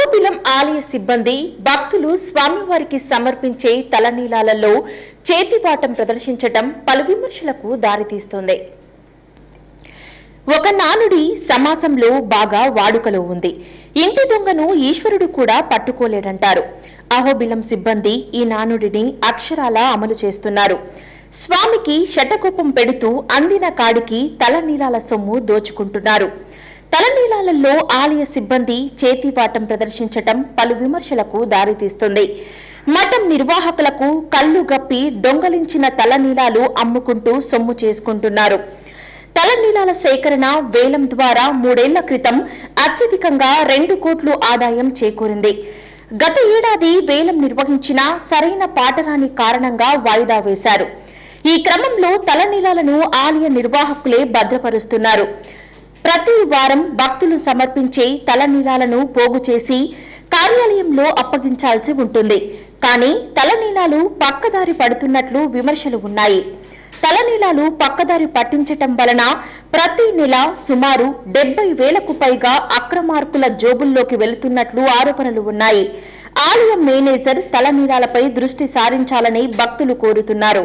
అహోబిలం ఆలయ సిబ్బంది భక్తులు స్వామివారికి సమర్పించే తలనీలాలలో చేతివాటం ప్రదర్శించటం పలు విమర్శలకు దారితీస్తోంది. ఒక నానుడి సమాజంలో బాగా వాడుకలో ఉంది. ఇంటి దొంగను ఈశ్వరుడు కూడా పట్టుకోలేడంటారు. అహోబిలం సిబ్బంది ఈ నానుడిని అక్షరాల అమలు చేస్తున్నారు. స్వామికి శటకోపం పెడుతూ అందిన కాడికి తలనీలాల సొమ్ము దోచుకుంటున్నారు. తలనీలాలలో ఆలయ సిబ్బంది చేతివాటం ప్రదర్శించటం పలు విమర్శలకు దారితీస్తుంది. మఠం నిర్వాహకులకు కళ్ళు గప్పి దొంగలించిన తలనీలాలు అమ్ముకుంటూ సొమ్ము చేసుకుంటున్నారు. తలనీలాల సేకరణ వేలం ద్వారా మూడేళ్ళ క్రితం అత్యధికంగా రెండు కోట్లు ఆదాయం చేకూరింది. గత ఏడాది వేలం నిర్వహించిన సరైన పాటరాని కారణంగా వాయిదా వేశారు. ఈ క్రమంలో తలనీలాలను ఆలయ నిర్వాహకులే భద్రపరుస్తున్నారు. ప్రతి వారం భక్తులు సమర్పించే తలనీలాలను పోగు చేసి కార్యాలయంలో అప్పగించాల్సి ఉంటుంది. కానీ తలనీలాలు పక్కదారి పడుతున్నట్లు విమర్శలు ఉన్నాయి. తలనీలాలు పక్కదారి పట్టించటం వలన ప్రతి నెల సుమారు డెబ్బై వేలకు పైగా అక్రమార్కుల జోబుల్లోకి వెళుతున్నట్లు ఆరోపణలు ఉన్నాయి. ఆలయం మేనేజర్ తలనీలాలపై దృష్టి సారించాలని భక్తులు కోరుతున్నారు.